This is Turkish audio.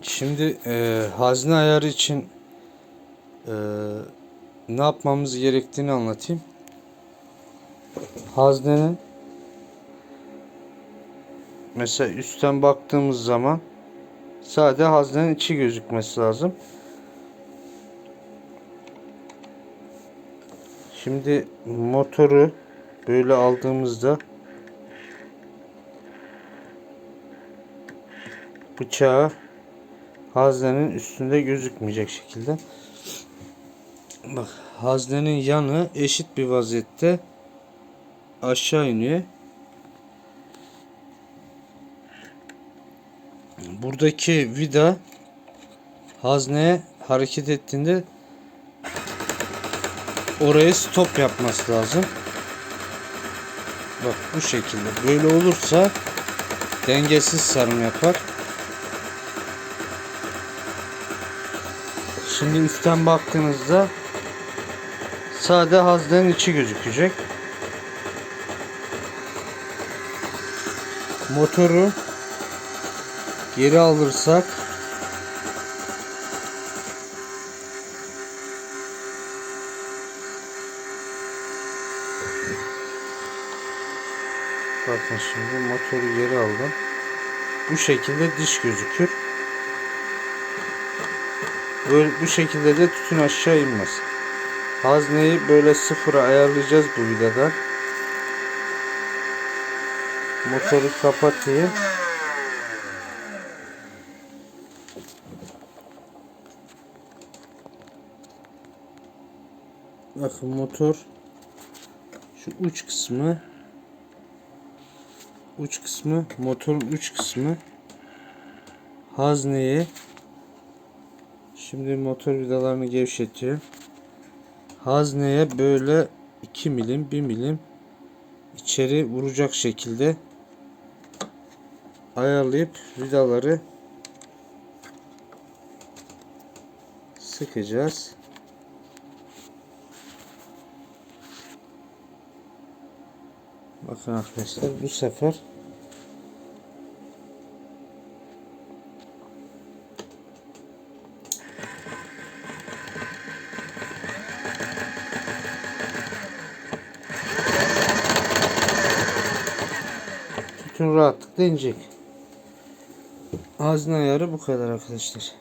Şimdi e, hazne ayarı için e, ne yapmamız gerektiğini anlatayım. Haznenin mesela üstten baktığımız zaman sade haznenin içi gözükmesi lazım. Şimdi motoru böyle aldığımızda bıçağı haznenin üstünde gözükmeyecek şekilde. Bak haznenin yanı eşit bir vaziyette aşağı iniyor. Buradaki vida hazneye hareket ettiğinde oraya stop yapması lazım. Bak bu şekilde. Böyle olursa dengesiz sarım yapar. Şimdi üstten baktığınızda sade haznenin içi gözükecek. Motoru geri alırsak Bakın şimdi motoru geri aldım. Bu şekilde diş gözükür. Böyle bu şekilde de tütün aşağı inmez. Hazneyi böyle sıfıra ayarlayacağız bu vidadan. Motoru kapatayım. Bakın motor şu uç kısmı uç kısmı motorun uç kısmı hazneyi Şimdi motor vidalarını gevşetiyor. Hazneye böyle 2 milim 1 milim içeri vuracak şekilde ayarlayıp vidaları sıkacağız. Bakın arkadaşlar bu sefer Tütün rahatlıkla inecek. Hazne ayarı bu kadar arkadaşlar.